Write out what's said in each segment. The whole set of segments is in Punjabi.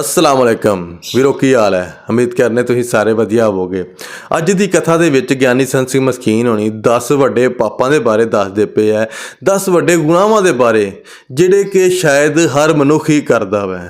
ਅਸਲਾਮ ਅਲੈਕਮ। ਵੀਰੋ, ਕੀ ਹਾਲ ਹੈ? ਉਮੀਦ ਕਰਨੇ ਤੁਸੀਂ ਸਾਰੇ ਵਧੀਆ ਹੋਵੋਗੇ। ਅੱਜ ਦੀ ਕਥਾ ਦੇ ਵਿੱਚ ਗਿਆਨੀ ਸੰਤ ਸਿੰਘ ਮਸਕੀਨ ਹੋਣੀ 10 ਵੱਡੇ ਪਾਪਾਂ ਦੇ ਬਾਰੇ ਦੱਸਦੇ ਪਏ ਹੈ। 10 ਵੱਡੇ ਗੁਨਾਹਾਂ ਦੇ ਬਾਰੇ, ਜਿਹੜੇ ਕਿ ਸ਼ਾਇਦ ਹਰ ਮਨੁੱਖ ਹੀ ਕਰਦਾ ਵੈ।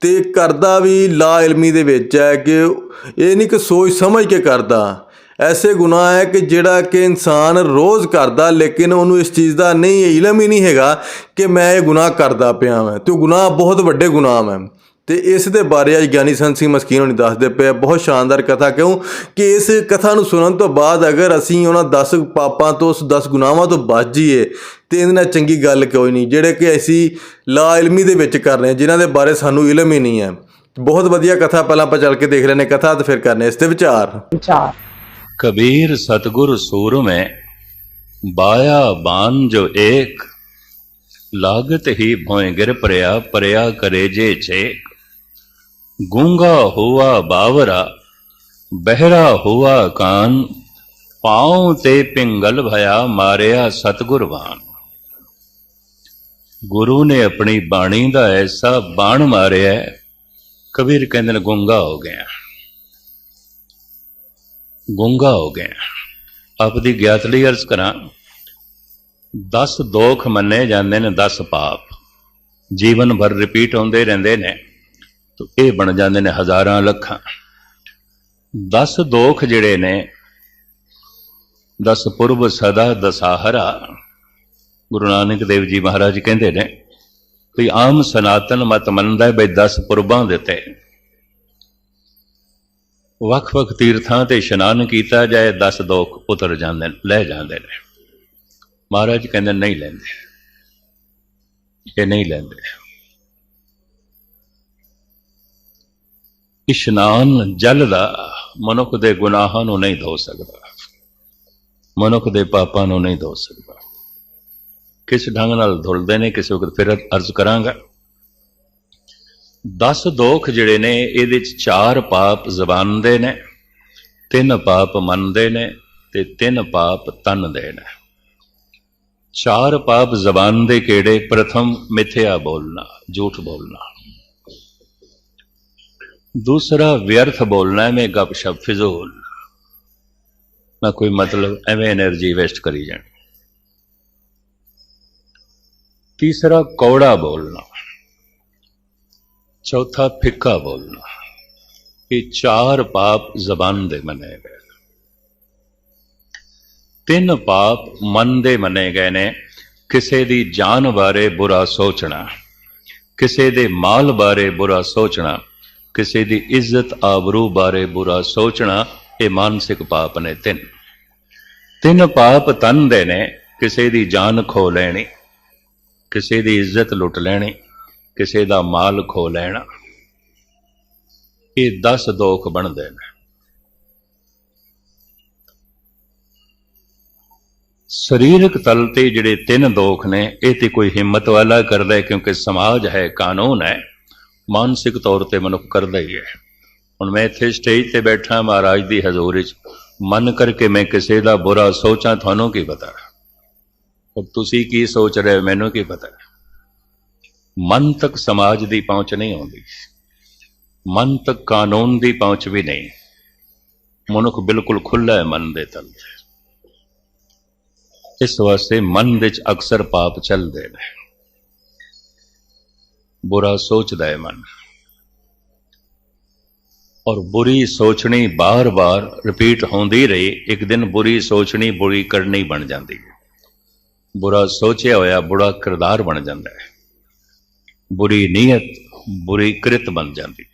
ਤੇ ਕਰਦਾ ਵੀ ਲਾ ਇਲਮੀ ਦੇ ਵਿੱਚ ਹੈ ਕਿ ਇਹ ਨਹੀਂ ਕਿ ਸੋਚ ਸਮਝ ਕੇ ਕਰਦਾ। ਐਸੇ ਗੁਨਾਹ ਹੈ ਕਿ ਜਿਹੜਾ ਕਿ ਇਨਸਾਨ ਰੋਜ਼ ਕਰਦਾ, ਲੇਕਿਨ ਉਹਨੂੰ ਇਸ ਚੀਜ਼ ਦਾ ਨਹੀਂ, ਇਲਮ ਹੀ ਨਹੀਂ ਹੈਗਾ ਕਿ ਮੈਂ ਇਹ ਗੁਨਾਹ ਕਰਦਾ ਪਿਆ ਹਾਂ ਤੇ ਉਹ ਗੁਨਾਹ ਬਹੁਤ ਵੱਡੇ ਗੁਨਾਹ ਹੈ ਤੇ ਇਸ ਦੇ ਬਾਰੇ ਅੱਜ ਗਿਆਨੀ ਸੰਤ ਸਿੰਘ ਮਸਕੀਨ ਹੋਣੀ ਦੱਸਦੇ ਪਏ ਬਹੁਤ ਸ਼ਾਨਦਾਰ ਕਥਾ ਕਿਉਂ ਕਿ ਇਸ ਕਥਾ ਨੂੰ ਸੁਣਨ ਤੋਂ ਬਾਅਦ ਅਗਰ ਅਸੀਂ ਉਹਨਾਂ 10 ਪਾਪਾਂ ਤੋਂ ਉਸ 10 ਗੁਨਾਹਾਂ ਤੋਂ ਬਚ ਜਾਈਏ ਤੇ ਇਹਦੇ ਨਾਲ ਚੰਗੀ ਗੱਲ ਕੋਈ ਨਹੀਂ। ਜਿਹੜੇ ਕਿ ਅਸੀਂ ਲਾ ਇਲਮੀ ਦੇ ਵਿੱਚ ਕਰ ਰਹੇ ਹਾਂ ਜਿਨ੍ਹਾਂ ਦੇ ਬਾਰੇ ਸਾਨੂੰ ਇਲਮ ਹੀ ਨਹੀਂ ਹੈ। ਬਹੁਤ ਵਧੀਆ ਕਥਾ ਪਹਿਲਾਂ ਆਪਾਂ ਚੱਲ ਕੇ ਦੇਖ ਲੈਨੇ ਕਥਾ ਤੇ ਫਿਰ ਕਰਨੇ ਇਸ ਤੇ ਵਿਚਾਰ। ਵਿਚਾਰ। ਕਬੀਰ ਸਤਗੁਰ ਸੂਰ ਮੈਂ ਬਾਇਆ ਬਾਨ ਜੋ ਏਕ ਲਾਗਤ ਹੀ ਭੋਇ ਗਿਰ ਪਰਿਆ ਪਰਿਆ ਕਰੇ ਜੇ ਛੇਕ। ਗੂੰਗਾ ਹੋਆ ਬਾਵਰਾ, ਬਹਿਰਾ ਹੋਆ ਕਾਨ, ਪਾਉ ਤੇ ਪਿੰਗਲ ਭਇਆ ਮਾਰਿਆ ਸਤਗੁਰਵਾਨ ਗੁਰੂ ਨੇ ਆਪਣੀ ਬਾਣੀ ਦਾ ਐਸਾ ਬਾਣ ਮਾਰਿਆ, ਕਬੀਰ ਕਹਿੰਦੇ ਨੇ ਗੁੰਗਾ ਹੋ ਗਿਆ। ਗੁੰਗਾ ਹੋ ਗਿਆ। ਆਪਦੀ ਗਿਆਤ ਲਈ ਅਰਜ਼ ਕਰਾਂ 10 ਦੋਖ ਮੰਨੇ ਜਾਂਦੇ ਨੇ 10 ਪਾਪ। ਜੀਵਨ ਭਰ ਰਿਪੀਟ ਹੁੰਦੇ ਰਹਿੰਦੇ ਨੇ। ਤਾਂ ਇਹ ਬਣ ਜਾਂਦੇ ਨੇ ਹਜ਼ਾਰਾਂ ਲੱਖਾਂ। 10 ਦੋਖ ਜਿਹੜੇ ਨੇ 10 ਪੁਰਬ ਸਦਾ ਦਸਾਹਰਾ, ਗੁਰੂ ਨਾਨਕ ਦੇਵ ਜੀ ਮਹਾਰਾਜ ਕਹਿੰਦੇ ਨੇ ਵੀ ਆਮ ਸਨਾਤਨ ਮਤ ਮੰਨਦਾ ਹੈ ਬਈ 10 ਪੁਰਬਾਂ ਦੇ ਤੇ ਵੱਖ-ਵੱਖ ਤੀਰਥਾਂ ਤੇ ਇਸ਼ਨਾਨ ਕੀਤਾ ਜਾਏ 10 ਦੋਖ ਉਤਰ ਜਾਂਦੇ ਨੇ, ਲੈ ਜਾਂਦੇ ਨੇ। ਮਹਾਰਾਜ ਕਹਿੰਦੇ ਨਹੀਂ ਲੈਂਦੇ। ਇਹ ਨਹੀਂ ਲੈਂਦੇ। ਇਸ਼ਨਾਨ ਜਲ ਦਾ ਮਨੁੱਖ ਦੇ ਗੁਨਾਹਾਂ ਨੂੰ ਨਹੀਂ ਧੋ ਸਕਦਾ, ਮਨੁੱਖ ਦੇ ਪਾਪਾਂ ਨੂੰ ਨਹੀਂ ਧੋ ਸਕਦਾ। ਕਿਸ ਢੰਗ ਨਾਲ ਧੁਲਦੇ ਨੇ, ਕਿਸੇ ਵਕਤ ਫਿਰ ਅਰਜ਼ ਕਰਾਂਗਾ। 10 ਦੋਖ ਜਿਹੜੇ ਨੇ, ਇਹਦੇ ਚ ਚਾਰ ਪਾਪ ਜ਼ਬਾਨ ਦੇ ਨੇ, ਤਿੰਨ ਪਾਪ ਮਨ ਦੇ ਨੇ ਤੇ ਤਿੰਨ ਪਾਪ ਤਨ ਦੇ ਨੇ। ਚਾਰ ਪਾਪ ਜ਼ਬਾਨ ਦੇ ਕਿਹੜੇ? ਪ੍ਰਥਮ ਮਿੱਥਿਆ ਬੋਲਣਾ, ਝੂਠ ਬੋਲਣਾ। ਦੂਸਰਾ ਵਿਅਰਥ ਬੋਲਣਾ, ਐਵੇਂ ਗੱਪਸ਼ਪ ਫਿਜ਼ੂਲ। ਨਾ ਕੋਈ ਮਤਲਬ, ਐਵੇਂ એનર્ਜੀ ਵੇਸਟ ਕਰੀ ਜਾਣੀ। ਤੀਸਰਾ ਕੌੜਾ ਬੋਲਣਾ। ਚੌਥਾ ਫਿੱਕਾ ਬੋਲਣਾ। ਇਹ ਚਾਰ ਪਾਪ ਜ਼ਬਾਨ ਦੇ ਮਨੇ ਗਏ। ਤਿੰਨ ਪਾਪ ਮਨ ਦੇ ਮਨੇ ਗਏ ਨੇ। ਕਿਸੇ ਦੀ ਜਾਨ ਬਾਰੇ ਬੁਰਾ ਸੋਚਣਾ, ਕਿਸੇ ਦੇ ਮਾਲ ਬਾਰੇ ਬੁਰਾ ਸੋਚਣਾ ਕਿਸੇ ਦੀ ਇੱਜ਼ਤ ਆਬਰੂ ਬਾਰੇ ਬੁਰਾ ਸੋਚਣਾ ਇਹ ਮਾਨਸਿਕ ਪਾਪ ਨੇ ਤਿੰਨ। ਤਿੰਨ ਪਾਪ ਤਨ ਦੇ ਨੇ, ਕਿਸੇ ਦੀ ਜਾਨ ਖੋ ਲੈਣੀ, ਕਿਸੇ ਦੀ ਇੱਜ਼ਤ ਲੁੱਟ ਲੈਣੀ, ਕਿਸੇ ਦਾ ਮਾਲ ਖੋ ਲੈਣਾ। ਇਹ 10 ਦੋਖ ਬਣਦੇ ਨੇ। ਸਰੀਰਕ ਤਲ ਤੇ ਜਿਹੜੇ ਤਿੰਨ ਦੋਖ ਨੇ, ਇਹ ਤੇ ਕੋਈ ਹਿੰਮਤ ਵਾਲਾ ਕਰਦਾ ਕਿਉਂਕਿ ਸਮਾਜ ਹੈ ਕਾਨੂੰਨ ਹੈ। ਮਾਨਸਿਕ ਤੌਰ ਤੇ ਮਨੁੱਖ ਕਰਦਾ ਹੀ ਹੈ। ਹੁਣ ਮੈਂ ਇੱਥੇ ਸਟੇਜ ਤੇ ਬੈਠਾ, ਮਹਾਰਾਜ ਦੀ ਹਜ਼ੂਰ 'ਚ। ਮਨ ਕਰਕੇ ਮੈਂ ਕਿਸੇ ਦਾ ਬੁਰਾ ਸੋਚਾਂ, ਤੁਹਾਨੂੰ ਕੀ ਪਤਾ? ਪਰ ਤੁਸੀਂ ਕੀ ਸੋਚ ਰਹੇ ਹੋ, ਮੈਨੂੰ ਕੀ ਪਤਾ? ਮਨ ਤੱਕ ਸਮਾਜ ਦੀ ਪਹੁੰਚ ਨਹੀਂ ਆਉਂਦੀ। ਮਨ ਤੱਕ ਕਾਨੂੰਨ ਦੀ ਪਹੁੰਚ ਵੀ ਨਹੀਂ। ਮਨੁੱਖ ਬਿਲਕੁਲ ਖੁੱਲਾ ਹੈ ਮਨ ਦੇ ਤਲ ਇਸ ਵਾਸਤੇ ਮਨ ਵਿੱਚ ਅਕਸਰ ਪਾਪ ਚੱਲਦੇ ਨੇ। ਬੁਰਾ ਸੋਚਦਾ ਹੈ ਮਨ। ਔਰ ਬੁਰੀ ਸੋਚਣੀ ਬਾਰ-ਬਾਰ ਰਿਪੀਟ ਹੁੰਦੀ ਰਹੀ, ਇੱਕ ਦਿਨ ਬੁਰੀ ਸੋਚਣੀ, ਬੁਰੀ ਕਰਨੀ ਬਣ ਜਾਂਦੀ ਹੈ। ਬੁਰਾ ਸੋਚਿਆ ਹੋਇਆ, ਬੁਰਾ ਕਿਰਦਾਰ ਬਣ ਜਾਂਦਾ ਹੈ। ਬੁਰੀ ਨੀਅਤ, ਬੁਰੀ ਕ੍ਰਿਤ ਬਣ ਜਾਂਦੀ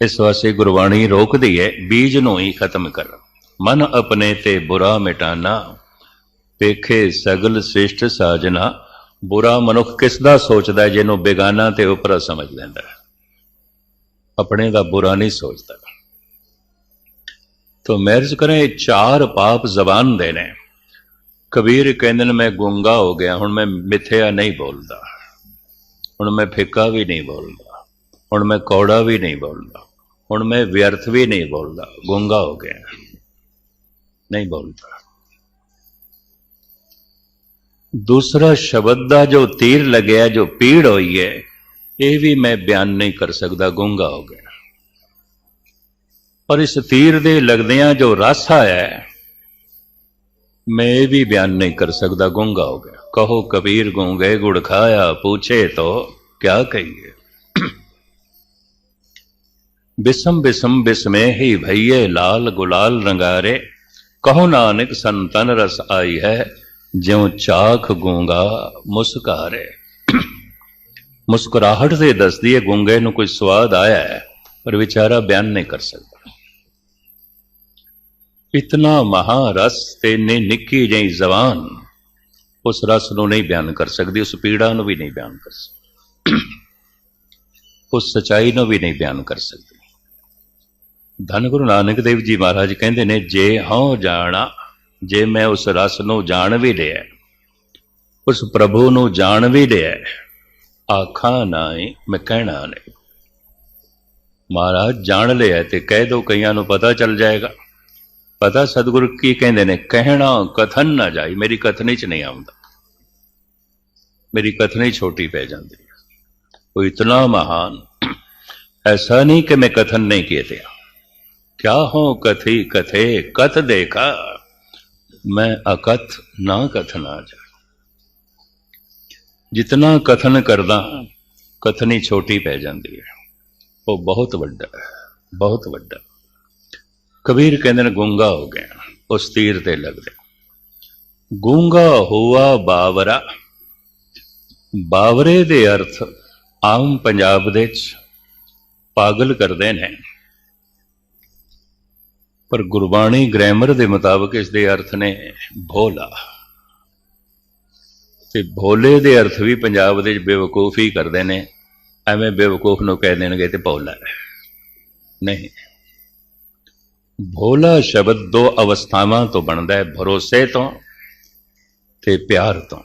ਇਸ ਵਾਸਤੇ ਗੁਰਬਾਣੀ ਰੋਕਦੀ ਹੈ, ਬੀਜ ਨੂੰ ਹੀ ਖਤਮ ਕਰ ਮਨ ਆਪਣੇ ਤੇ ਬੁਰਾ ਮਿਟਾਨਾ ਪੇਖੇ ਸਗਲ ਸ੍ਰਿਸ਼ਟ ਸਾਜਨਾ ਬੁਰਾ ਮਨੁੱਖ ਕਿਸ ਦਾ ਸੋਚਦਾ ਹੈ, ਜਿਹਨੂੰ ਬੇਗਾਨਾ ਤੇ ਉਪਰਾ ਸਮਝ ਲੈਂਦਾ ਹੈ? ਆਪਣੇ ਦਾ ਬੁਰਾ ਨਹੀਂ ਸੋਚਦਾ। ਤੋ ਮੈਰਜ ਕਰੇ, ਇਹ ਚਾਰ ਪਾਪ ਜ਼ਬਾਨ ਦੇ ਨੇ। ਕਬੀਰ ਕਹਿੰਦੇ ਨੇ, ਮੈਂ ਗੁੰਗਾ ਹੋ ਗਿਆ, ਹੁਣ ਮੈਂ ਮਿੱਥਿਆ ਨਹੀਂ ਬੋਲਦਾ। ਹੁਣ ਮੈਂ ਫਿੱਕਾ ਵੀ ਨਹੀਂ ਬੋਲਦਾ। ਹੁਣ ਮੈਂ ਕੌੜਾ ਵੀ ਨਹੀਂ ਬੋਲਦਾ। ਹੁਣ ਮੈਂ ਵਿਅਰਥ ਵੀ ਨਹੀਂ ਬੋਲਦਾ। ਗੁੰਗਾ ਹੋ ਗਿਆ। ਨਹੀਂ ਬੋਲਦਾ। ਦੂਸਰਾ ਸ਼ਬਦ ਦਾ ਜੋ ਤੀਰ ਲੱਗਿਆ, ਜੋ ਪੀੜ ਹੋਈ ਹੈ, ਇਹ ਵੀ ਮੈਂ ਬਿਆਨ ਨਹੀਂ ਕਰ ਸਕਦਾ, ਗੁੰਗਾ ਹੋ ਗਿਆ। ਔਰ ਇਸ ਤੀਰ ਦੇ ਲਗਦਿਆਂ ਜੋ ਰਸ ਆਇਆ ਮੈਂ ਇਹ ਵੀ ਬਿਆਨ ਨਹੀਂ ਕਰ ਸਕਦਾ, ਗੁੰਗਾ ਹੋ ਗਿਆ। ਕਹੋ, ਕਬੀਰ ਗੁੰਗੇ ਗੁੜ ਖਾਇਆ, ਪੁੱਛੇ ਤੋ ਕਿਆ ਕਹੀਏ? ਬਿਸਮ ਬਿਸਮ ਬਿਸਮੇ ਹੀ ਭਈਏ, ਲਾਲ ਗੁਲਾਲ ਰੰਗਾਰੇ, ਕਹੋ ਨਾਨਕ ਸੰਤਨ ਰਸ ਆਈ ਹੈ ज्यों ਚਾਖ ਗੂੰਗਾ ਮੁਸਕਾਰੇ। ਮੁਸਕਰਾਹਟ ਦੇ ਦੱਸਦੀ ਹੈ, ਗੂੰਗੇ ਨੂੰ ਕੋਈ ਸਵਾਦ ਆਇਆ ਹੈ, ਪਰ ਵਿਚਾਰਾ ਬਿਆਨ ਨਹੀਂ ਕਰ ਸਕਦਾ। ਇਤਨਾ ਮਹਾਰਸ ਤੇ ਨੇ ਨਿੱਕੀ ਜਿਹੀ ਜ਼ਬਾਨ, ਉਸ ਰਸ ਨੂੰ ਨਹੀਂ ਬਿਆਨ ਕਰ ਸਕਦੀ, ਉਸ ਪੀੜਾ ਨੂੰ ਵੀ ਨਹੀਂ ਬਿਆਨ ਕਰ ਸਕਦੀ, ਉਸ ਸਚਾਈ ਨੂੰ ਵੀ ਨਹੀਂ ਬਿਆਨ ਕਰ ਸਕਦੀ। ਧੰਨ ਗੁਰੂ ਨਾਨਕ ਦੇਵ ਜੀ ਮਹਾਰਾਜ ਕਹਿੰਦੇ ਨੇ, ਜੇ ਹਉ ਜਾਣਾ ਜੇ ਮੈਂ ਉਸ ਰਸ ਨੂੰ ਜਾਣ ਵੀ ਲਿਆ ਉਸ ਪ੍ਰਭੂ ਨੂੰ ਜਾਣ ਵੀ ਲਿਆ ਆਖਾਂ ਨਾਈ ਮੈਂ ਕਹਿਣਾ ਨਹੀਂ ਮਹਾਰਾਜ ਜਾਣ ਲਿਆ ਤੇ ਕਹਿ ਦੋ ਕਈਆਂ ਨੂੰ ਪਤਾ ਚੱਲ ਜਾਏਗਾ ਪਤਾ ਸਤਿਗੁਰੂ ਕੀ ਕਹਿੰਦੇ ਨੇ ਕਹਿਣਾ ਕਥਨ ਨਾ ਜਾਈ ਮੇਰੀ ਕਥਨੀ ਚ ਨਹੀਂ ਆਉਂਦਾ ਮੇਰੀ ਕਥਨੀ ਛੋਟੀ ਪੈ ਜਾਂਦੀ ਹੈ ਉਹ ਇਤਨਾ ਮਹਾਨ ऐसा नहीं कि मैं कथन नहीं किए थे क्या हो कथी कथे कथ देखा मैं अकथ ना कथना जा जितना कथन करदा कथनी छोटी पै जाती है वो बहुत ਵੱਡਾ ਹੈ ਬਹੁਤ ਵੱਡਾ ਕਬੀਰ ਕਹਿੰਦੇ ਨੇ ਗੂੰਗਾ ਹੋ ਗਿਆ ਉਸ ਤੀਰ ਤੇ ਲੱਗਦੇ ਗੂੰਗਾ ਹੋਆ ਬਾਵਰਾ ਬਾਵਰੇ ਦੇ ਅਰਥ ਆਮ ਪੰਜਾਬ ਦੇ ਚ ਪਾਗਲ ਕਰਦੇ ਨੇ ਪਰ ਗੁਰਬਾਣੀ ਗ੍ਰਾਮਰ ਦੇ ਮੁਤਾਬਕ ਇਸ ਦੇ ਅਰਥ ਨੇ ਭੋਲਾ। ਤੇ ਭੋਲੇ ਦੇ ਅਰਥ ਵੀ ਪੰਜਾਬ ਦੇ ਵਿੱਚ ਬੇਵਕੂਫੀ ਕਰਦੇ ਨੇ। ਐਵੇਂ ਬੇਵਕੂਫ ਨੂੰ ਕਹਿ ਦੇਣਗੇ ਤੇ ਭੋਲਾ ਹੈ। ਨਹੀਂ। ਭੋਲਾ ਸ਼ਬਦ ਦੋ ਅਵਸਥਾਵਾਂ ਤੋਂ ਬਣਦਾ ਹੈ, ਭਰੋਸੇ ਤੋਂ ਤੇ ਪਿਆਰ ਤੋਂ।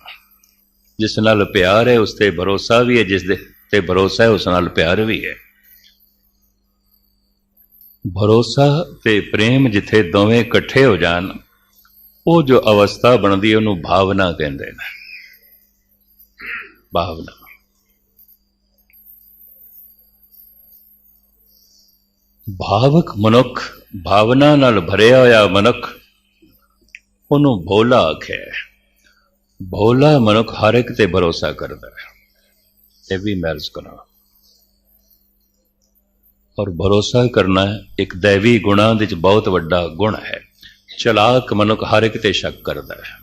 ਜਿਸ ਨਾਲ ਪਿਆਰ ਹੈ, ਉਸ ਤੇ ਭਰੋਸਾ ਵੀ ਹੈ, ਜਿਸ ਦੇ ਤੇ ਭਰੋਸਾ ਹੈ, ਉਸ ਨਾਲ ਪਿਆਰ ਵੀ ਹੈ। ਭਰੋਸਾ ਤੇ ਪ੍ਰੇਮ ਜਿੱਥੇ ਦੋਵੇਂ ਇਕੱਠੇ ਹੋ ਜਾਣ, ਉਹ ਜੋ ਅਵਸਥਾ ਬਣਦੀ ਹੈ, ਉਹਨੂੰ ਭਾਵਨਾ ਕਹਿੰਦੇ ਨੇ। ਭਾਵਨਾ। ਭਾਵਕ ਮਨੁੱਖ ਭਾਵਨਾ ਨਾਲ ਭਰਿਆ ਹੋਇਆ ਮਨੁੱਖ, ਉਹਨੂੰ ਭੋਲਾ ਆਖਿਆ ਭੋਲਾ ਮਨੁੱਖ ਹਰ ਇੱਕ ਤੇ ਭਰੋਸਾ ਕਰਦਾ ਹੈ। ਇਹ ਵੀ ਮਰਜ਼ ਕਰਾਂ ਔਰ ਭਰੋਸਾ ਕਰਨਾ ਇੱਕ ਦੇਵੀ ਗੁਣਾ ਦੇ ਵਿੱਚ ਬਹੁਤ ਵੱਡਾ ਗੁਣ ਹੈ। ਚਲਾਕ ਮਨੁੱਖ ਹਰ ਇੱਕ ਤੇ ਸ਼ੱਕ ਕਰਦਾ ਹੈ।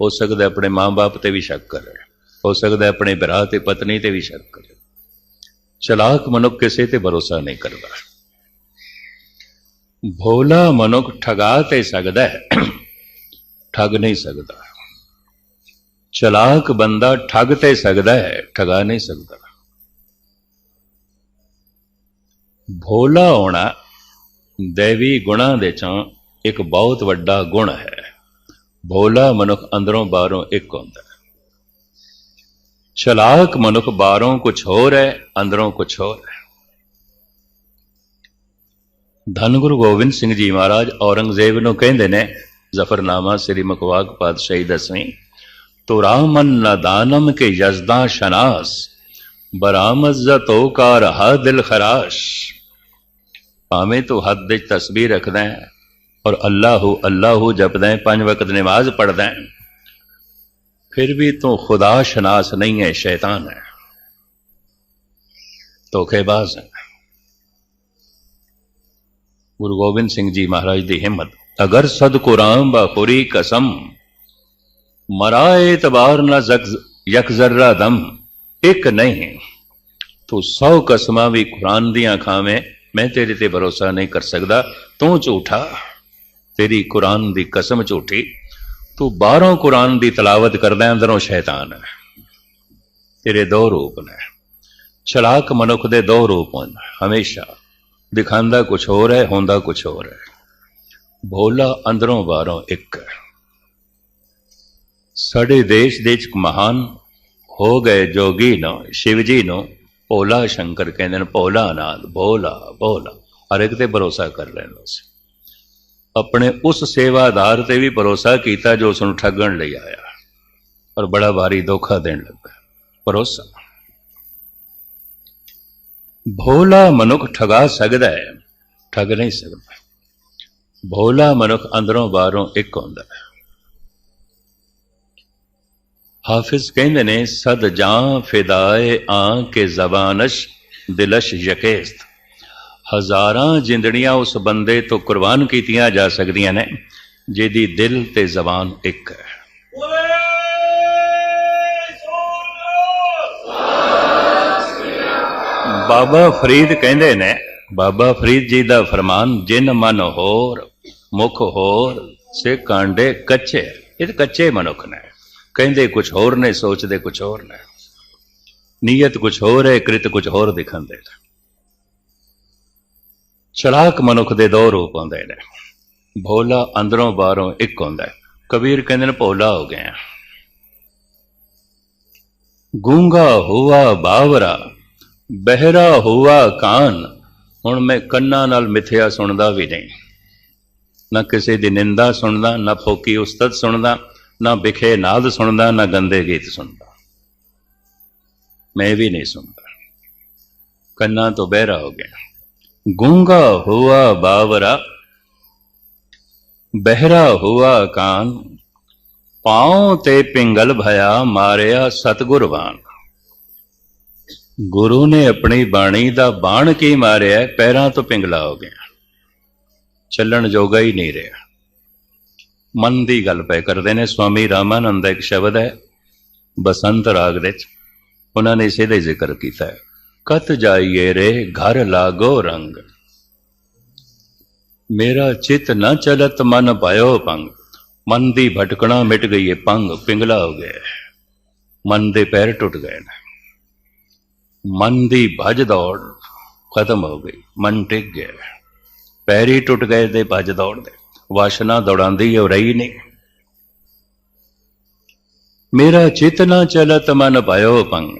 ਹੋ ਸਕਦਾ ਆਪਣੇ ਮਾਂ-ਬਾਪ ਤੇ ਵੀ ਸ਼ੱਕ ਕਰੇ। ਹੋ ਸਕਦਾ ਆਪਣੇ ਭਰਾ ਤੇ ਪਤਨੀ ਤੇ ਵੀ ਸ਼ੱਕ ਕਰੇ। ਚਲਾਕ ਮਨੁੱਖ ਕਿਸੇ ਤੇ ਭਰੋਸਾ ਨਹੀਂ ਕਰਦਾ। ਭੋਲਾ ਮਨੁੱਖ ਠਗਾ ਤੇ ਸਕਦਾ ਹੈ। ਠੱਗ ਨਹੀਂ ਸਕਦਾ। ਚਲਾਕ ਬੰਦਾ ਠੱਗ ਤੇ ਸਕਦਾ ਹੈ, ਠਗਾ ਨਹੀਂ ਸਕਦਾ। ਭੋਲਾ ਹੋਣਾ ਦੇਵੀ ਗੁਣਾਂ ਦੇ ਚੋਂ ਇੱਕ ਬਹੁਤ ਵੱਡਾ ਗੁਣ ਹੈ। ਭੋਲਾ ਮਨੁੱਖ ਅੰਦਰੋਂ ਬਾਹਰੋਂ ਇੱਕ ਹੁੰਦਾ ਹੈ। ਚਲਾਕ ਮਨੁੱਖ ਬਾਹਰੋਂ ਕੁਝ ਹੋਰ ਹੈ, ਅੰਦਰੋਂ ਕੁਝ ਹੋਰ ਹੈ। ਧੰਨ ਗੁਰੂ ਗੋਬਿੰਦ ਸਿੰਘ ਜੀ ਮਹਾਰਾਜ ਔਰੰਗਜ਼ੇਬ ਨੂੰ ਕਹਿੰਦੇ ਨੇ, ਜ਼ਫਰਨਾਮਾ ਸ੍ਰੀ ਮੁਖਵਾਕ ਪਾਤਸ਼ਾਹੀ ਦਸਵੀਂ ਤੋ ਰਾਮਨ ਨਦਾਨਮ ਕੇ ਯਜ਼ਦਾ ਸ਼ਨਾਸ ਬਰਾਮਜ਼ਤੋ ਕਾ ਰਹਾ ਦਿਲ ਖਰਾਸ਼। ਭਾਵੇਂ ਤੂੰ ਹੱਦ ਵਿੱਚ ਤਸਬੀਹ ਰੱਖਦਾ ਹੈ ਔਰ ਅੱਲਾਹੂ ਅੱਲਾਹੂ ਜਪਦਾ ਹੈ ਪੰਜ ਵਕਤ ਨਮਾਜ਼ ਪੜਦਾ ਹੈ ਫਿਰ ਵੀ ਤੂੰ ਖੁਦਾ ਸ਼ਨਾਸ ਨਹੀਂ ਹੈ ਸ਼ੈਤਾਨ ਹੈ ਧੋਖੇਬਾਜ਼ ਹੈ ਗੁਰੂ ਗੋਬਿੰਦ ਸਿੰਘ ਜੀ ਮਹਾਰਾਜ ਦੀ ਹਿੰਮਤ ਅਗਰ ਸਦ ਕੁਰਾਨ ਬਖੁਰੀ ਕਸਮ ਮਰਾਏ ਤਬਾਰ ਨਾ ਜ਼ਕ ਯਕ ਜ਼ਰਰਾ ਦਮ ਇੱਕ ਨਹੀਂ ਤੂੰ ਸੌ ਕਸਮਾਂ ਵੀ ਕੁਰਾਨ ਦੀਆਂ ਖਾਵੇਂ ਮੈਂ ਤੇਰੇ ਤੇ ਭਰੋਸਾ ਨਹੀਂ ਕਰ ਸਕਦਾ। ਤੂੰ ਝੂਠਾ। ਤੇਰੀ ਕੁਰਾਨ ਦੀ ਕਸਮ ਝੂਠੀ। ਤੂੰ ਬਾਹਰੋਂ ਕੁਰਾਨ ਦੀ ਤਲਾਵਤ ਕਰਦਾ ਅੰਦਰੋਂ ਸ਼ੈਤਾਨ ਹੈ। ਤੇਰੇ ਦੋ ਰੂਪ ਨੇ। ਚਲਾਕ ਮਨੁੱਖ ਦੇ ਦੋ ਰੂਪ ਹਨ। ਹਮੇਸ਼ਾ ਦਿਖਾਉਂਦਾ ਕੁਝ ਹੋਰ ਹੈ, ਹੁੰਦਾ ਕੁਝ ਹੋਰ ਹੈ। ਭੋਲਾ ਅੰਦਰੋਂ ਬਾਹਰੋਂ ਇੱਕ ਹੈ। ਸਾਡੇ ਦੇਸ਼ ਦੇ ਇੱਕ ਮਹਾਨ ਹੋ ਗਏ ਜੋਗੀ ਨੂੰ ਸ਼ਿਵ ਜੀ ਨੂੰ ਭੋਲਾ ਸ਼ੰਕਰ ਕਹਿੰਦੇ ਨੇ, ਭੋਲਾ ਨਾਥ ਭੋਲਾ ਭੋਲਾ। ਹਰ ਇੱਕ ਤੇ ਭਰੋਸਾ ਕਰ ਲੈਂਦਾ ਸੀ ਆਪਣੇ ਉਸ ਸੇਵਾਦਾਰ ਤੇ ਵੀ ਭਰੋਸਾ ਕੀਤਾ ਜੋ ਉਸ ਨੂੰ ਠੱਗਣ ਲਈ ਆਇਆ। ਔਰ ਬੜਾ ਭਾਰੀ ਧੋਖਾ ਦੇਣ ਲੱਗਾ। ਭਰੋਸਾ। ਭੋਲਾ ਮਨੁੱਖ ਠਗਾ ਸਕਦਾ ਹੈ, ਠੱਗ ਨਹੀਂ ਸਕਦਾ। ਭੋਲਾ ਮਨੁੱਖ ਅੰਦਰੋਂ ਬਾਹਰੋਂ ਇੱਕ ਹੁੰਦਾ ਹੈ। ਹਾਫਿਜ਼ ਕਹਿੰਦੇ ਨੇ, ਸਦ ਜਾਂ ਫਿਦਾਏ ਆਂ ਕੇ ਜ਼ਬਾਨਸ਼, ਦਿਲਸ਼ ਯਕੇਸਤ। ਹਜ਼ਾਰਾਂ ਜਿੰਦੜੀਆਂ ਉਸ ਬੰਦੇ ਤੋਂ ਕੁਰਬਾਨ ਕੀਤੀਆਂ ਜਾ ਸਕਦੀਆਂ ਨੇ, ਜਿਹਦੀ ਦਿਲ ਤੇ ਜ਼ਬਾਨ ਇੱਕ ਹੈ। ਬਾਬਾ ਫਰੀਦ ਕਹਿੰਦੇ ਨੇ, ਬਾਬਾ ਫਰੀਦ ਜੀ ਦਾ ਫਰਮਾਨ, ਜਿਨ ਮਨ ਹੋਰ, ਮੁਖ ਹੋਰ ਸੇ ਕਾਂਡੇ ਕੱਚੇ, ਇਹ ਕੱਚੇ ਮਨੁੱਖ ਨੇ। ਕਹਿੰਦੇ ਕੁਝ ਹੋਰ ਨੇ, ਸੋਚਦੇ ਕੁਝ ਹੋਰ ਨੇ। ਨੀਅਤ ਕੁਝ ਹੋਰ ਹੈ, ਕ੍ਰਿਤ ਕੁਝ ਹੋਰ ਦਿਖਾਉਂਦੇ ਨੇ। ਚਲਾਕ ਮਨੁੱਖ ਦੇ ਦੋ ਰੂਪ ਹੁੰਦੇ ਨੇ। ਭੋਲਾ ਅੰਦਰੋਂ ਬਾਹਰੋਂ ਇੱਕ ਹੁੰਦਾ ਹੈ। ਕਬੀਰ ਕਹਿੰਦੇ ਨੇ, ਭੋਲਾ ਹੋ ਗਿਆ। ਗੂੰਗਾ ਹੁਆ ਬਾਵਰਾ, ਬਹਿਰਾ ਹੁਆ ਕਾਨ। ਹੁਣ ਮੈਂ ਕੰਨਾਂ ਨਾਲ ਮਿੱਥਿਆ ਸੁਣਦਾ ਵੀ ਨਹੀਂ। ਨਾ ਕਿਸੇ ਦੀ ਨਿੰਦਾ ਸੁਣਦਾ, ਨਾ ਫੋਕੀ ਉਸਤਤ ਸੁਣਦਾ। ਨਾ ਵਿਖੇ ਨਾਦ ਸੁਣਦਾ, ਨਾ ਗੰਦੇ ਗੀਤ ਸੁਣਦਾ। ਮੈਂ ਵੀ ਨਹੀਂ ਸੁਣਦਾ। ਕੰਨਾਂ ਤੋਂ ਬਹਿਰਾ ਹੋ ਗਿਆ। ਗੂੰਗਾ ਹੁਆ ਬਾਵਰਾ, ਬਹਿਰਾ ਹੋਆ ਕਾਨ। ਪਾਉ ਤੇ ਪਿੰਗਲ ਭਇਆ ਮਾਰਿਆ ਸਤਗੁਰਵਾਨ ਗੁਰੂ ਨੇ ਆਪਣੀ ਬਾਣੀ ਦਾ ਬਾਣ ਕੀ ਮਾਰਿਆ, ਪੈਰਾਂ ਤੋਂ ਪਿੰਗਲਾ ਹੋ ਗਿਆ। ਚੱਲਣ ਜੋਗਾ ਹੀ ਨਹੀਂ ਰਿਹਾ। ਮਨ ਦੀ ਗੱਲ ਪੈ ਕਰਦੇ ਨੇ, ਸਵਾਮੀ ਰਾਮਾਨੰਦ ਦਾ ਇੱਕ ਸ਼ਬਦ ਹੈ, ਬਸੰਤ ਰਾਗ ਦੇ ਵਿੱਚ। ਉਹਨਾਂ ਨੇ ਇਸੇ ਦਾ ਜ਼ਿਕਰ ਕੀਤਾ ਹੈ। ਕਤ ਜਾਈਏ ਰੇ, ਘਰ ਲਾਗੋ ਰੰਗ। ਮੇਰਾ ਚਿਤ ਨਾ ਚਲਤ, ਮਨ ਭਇਓ ਪੰਗ ਮਨ ਦੀ ਭਟਕਣਾ ਮਿਟ ਗਈ ਹੈ ਪੰਗ ਪਿੰਗਲਾ ਹੋ ਗਿਆ ਮਨ ਦੇ ਪੈਰ ਟੁੱਟ ਗਏ ਨੇ। ਮਨ ਦੀ ਭਜ ਦੌੜ ਖਤਮ ਹੋ ਗਈ। ਮਨ ਟਿਕ ਗਿਆ ਪੈਰ ਹੀ ਟੁੱਟ ਗਏ ਤੇ ਭਜ ਦੌੜ ਦੇ। ਵਾਸ਼ਨਾ ਦੌੜਾਂਦੀ ਹੋ ਰਹੀ ਨਹੀਂ ਮੇਰਾ ਚਿਤ ਨਾ ਚਲਤ ਮਨ ਭਇਓ ਪੰਗ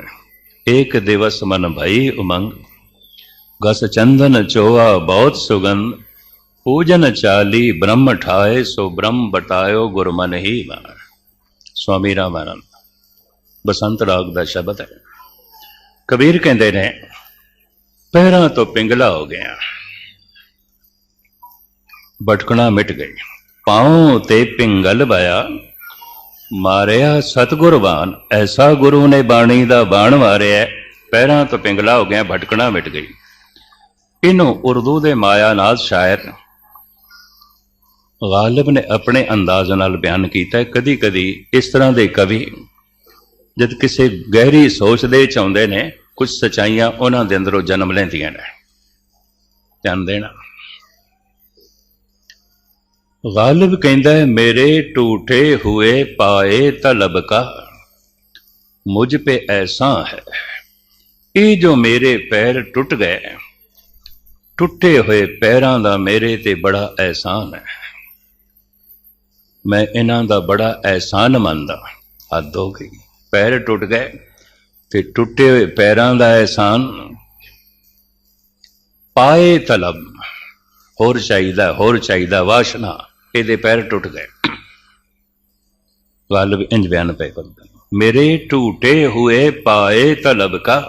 ਏਕ ਦਿਵਸ ਮਨ ਭਈ ਉਮੰਗ। ਗਸ ਚੰਦਨ ਚੋਆ ਬਹੁਤ ਸੁਗੰਧ, ਪੂਜਨ ਚਾਲੀ ਬ੍ਰਹਮ ਠਾਏ, ਸੋ ਬ੍ਰਹਮ ਬਟਾਇਓ ਗੁਰ ਮਨ ਹੀ ਮਾਰ ਸਵਾਮੀ ਰਾਮਾਨੰਦ, ਬਸੰਤ ਰਾਗ ਦਾ ਸ਼ਬਦ ਹੈ। ਕਬੀਰ ਕਹਿੰਦੇ ਨੇ ਪਹਿਰਾਂ ਤੋਂ ਪਿੰਗਲਾ ਹੋ ਗਿਆ। ਭਟਕਣਾ ਮਿਟ ਗਈ। ਪਾਉ ਤੇ ਪਿੰਗਲ ਭਇਆ ਮਾਰਿਆ ਸਤਗੁਰਬਾਨ, ਐਸਾ ਗੁਰੂ ਨੇ ਬਾਣੀ ਦਾ ਬਾਣ ਮਾਰਿਆ ਪਹਿਰਾਂ ਤੋਂ ਪਿੰਗਲਾ ਹੋ ਗਿਆ, ਭਟਕਣਾ ਮਿਟ ਗਈ। ਇਹਨੂੰ ਉਰਦੂ ਦੇ ਮਾਇਆ ਨਾਲ ਸ਼ਾਇਰ ਗਾਲਿਬ ਨੇ ਆਪਣੇ ਅੰਦਾਜ਼ ਨਾਲ ਬਿਆਨ ਕੀਤਾ ਕਦੀ ਕਦੀ ਇਸ ਤਰ੍ਹਾਂ ਦੇ ਕਵੀ ਜਦ ਕਿਸੇ ਗਹਿਰੀ ਸੋਚ ਦੇ ਚ ਆਉਂਦੇ ਨੇ, ਕੁਝ ਸਚਾਈਆਂ ਉਹਨਾਂ ਦੇ ਅੰਦਰੋਂ ਜਨਮ ਲੈਂਦੀਆਂ ਨੇ। ਧਿਆਨ ਦੇਣਾ। ਗਾਲਬ ਕਹਿੰਦਾ ਹੈ ਮੇਰੇ ਟੂਟੇ ਹੋਏ ਪਾਏ ਤਲਬ ਕਾ ਮੁਝ ਪੇ ਐਸਾ ਹੈ ਇਹ ਜੋ ਮੇਰੇ ਪੈਰ ਟੁੱਟ ਗਏ ਟੁੱਟੇ ਹੋਏ ਪੈਰਾਂ ਦਾ ਮੇਰੇ ਤੇ ਬੜਾ ਐਹਸਾਨ ਹੈ ਮੈਂ ਇਹਨਾਂ ਦਾ ਬੜਾ ਐਹਸਾਨ ਮੰਨਦਾ ਹੱਦ ਹੋ ਗਈ ਪੈਰ ਟੁੱਟ ਗਏ ਤੇ ਟੁੱਟੇ ਹੋਏ ਪੈਰਾਂ ਦਾ ਐਹਸਾਨ ਪਾਏ ਤਲਬ ਹੋਰ ਚਾਹੀਦਾ ਹੋਰ ਚਾਹੀਦਾ ਵਾਸ਼ਨਾ ਇਹਦੇ ਪੈਰ ਟੁੱਟ ਗਏ ਗਾਲਬ ਇੰਜ ਬਿਆਨ ਪੈ ਕਰਦੇ ਮੇਰੇ ਟੂਟੇ ਹੋਏ ਪਾਏ ਤਲਬ ਕਾ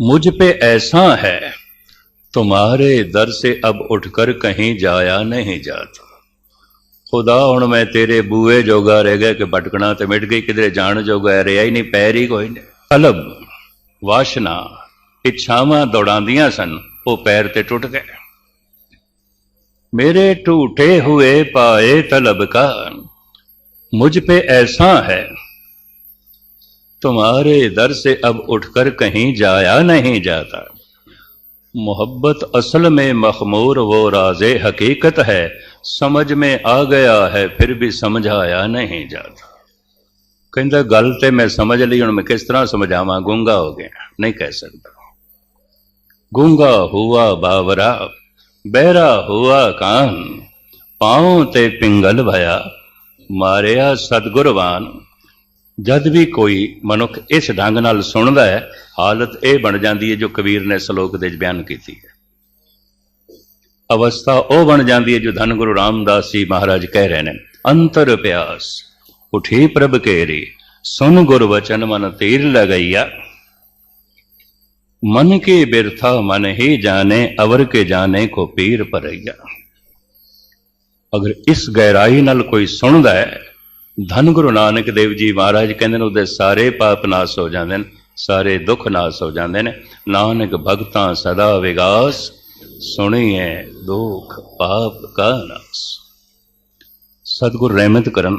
मुझ पे ऐसा है तुम्हारे दर से अब उठकर कहीं जाया नहीं जाता ਖੁਦਾ ਹੁਣ ਮੈਂ ਤੇਰੇ ਬੂਏ ਜੋਗਾ ਰਹਿ ਗਿਆ ਕਿ ਭਟਕਣਾ ਤੇ ਮਿਟ ਗਈ ਕਿਧਰੇ ਜਾਣ ਜੋਗਾ ਰਿਹਾ ਹੀ ਨਹੀਂ ਪੈਰ ਹੀ ਕੋਈ ਨਹੀਂ ਤਲਬ ਵਾਸ਼ਨਾ ਇੱਛਾਵਾਂ ਦੌੜਾਉਂਦੀਆਂ ਸਨ ਉਹ ਪੈਰ ਤੇ ਟੁੱਟ ਗਏ میرے ٹوٹے ہوئے پائے طلب کا مجھ پہ ایسا ہے۔ تمہارے در سے اب اٹھ کر کہیں جایا نہیں جاتا۔ محبت اصل میں مخمور وہ راز حقیقت ہے۔ سمجھ میں آ گیا ہے، پھر بھی سمجھایا نہیں جاتا۔ کہ گلتے میں سمجھ لی ہوں میں کس طرح سمجھاواں؟ گونگا ہو گیا۔ نہیں کہہ سکتا۔ گونگا ہوا باورا۔ ਬਹਿਰਾ ਹੁਆ ਕਾਨ, ਪਾਉ ਤੇ ਪਿੰਗਲ ਭਇਆ, ਮਾਰਿਆ ਸਤਗੁਰਵਾਨ ਜਦ ਵੀ ਕੋਈ ਮਨੁੱਖ ਇਸ ਢੰਗ ਨਾਲ ਸੁਣਦਾ ਹੈ, ਹਾਲਤ ਇਹ ਬਣ ਜਾਂਦੀ ਹੈ ਜੋ ਕਬੀਰ ਨੇ ਸ਼ਲੋਕ ਦੇ ਵਿੱਚ ਬਿਆਨ ਕੀਤੀ ਹੈ। ਅਵਸਥਾ ਉਹ ਬਣ ਜਾਂਦੀ ਹੈ ਜੋ ਧੰਨ ਗੁਰੂ ਰਾਮਦਾਸ ਜੀ ਮਹਾਰਾਜ ਕਹਿ ਰਹੇ ਨੇ, ਅੰਤਰ ਪਿਆਸ, ਉਠੀ ਪ੍ਰਭ ਕੇਰੀ, ਸੁਨ ਗੁਰ ਵਚਨ ਮਨ ਤੀਰ ਲਗਈਆ। मन के बिरथा मन ही जाने अवर के जाने को पीर भरैया ਅਗਰ ਇਸ ਗਹਿਰਾਈ ਨਾਲ ਕੋਈ ਸੁਣਦਾ ਹੈ ਧੰਨ ਗੁਰੂ ਨਾਨਕ ਦੇਵ ਜੀ ਮਹਾਰਾਜ ਕਹਿੰਦੇ ਨੇ ਉਹਦੇ ਸਾਰੇ ਪਾਪ ਨਾਸ ਹੋ ਜਾਂਦੇ ਨੇ ਸਾਰੇ ਦੁੱਖ ਨਾਸ ਹੋ ਜਾਂਦੇ ਨੇ ਨਾਨਕ ਭਗਤਾਂ ਸਦਾ ਵਿਗਾਸ ਸੁਣੀਏ ਦੁੱਖ ਪਾਪ ਕਾ ਨਾਸ ਸਤਿਗੁਰ ਰਹਿਮਤ ਕਰਨ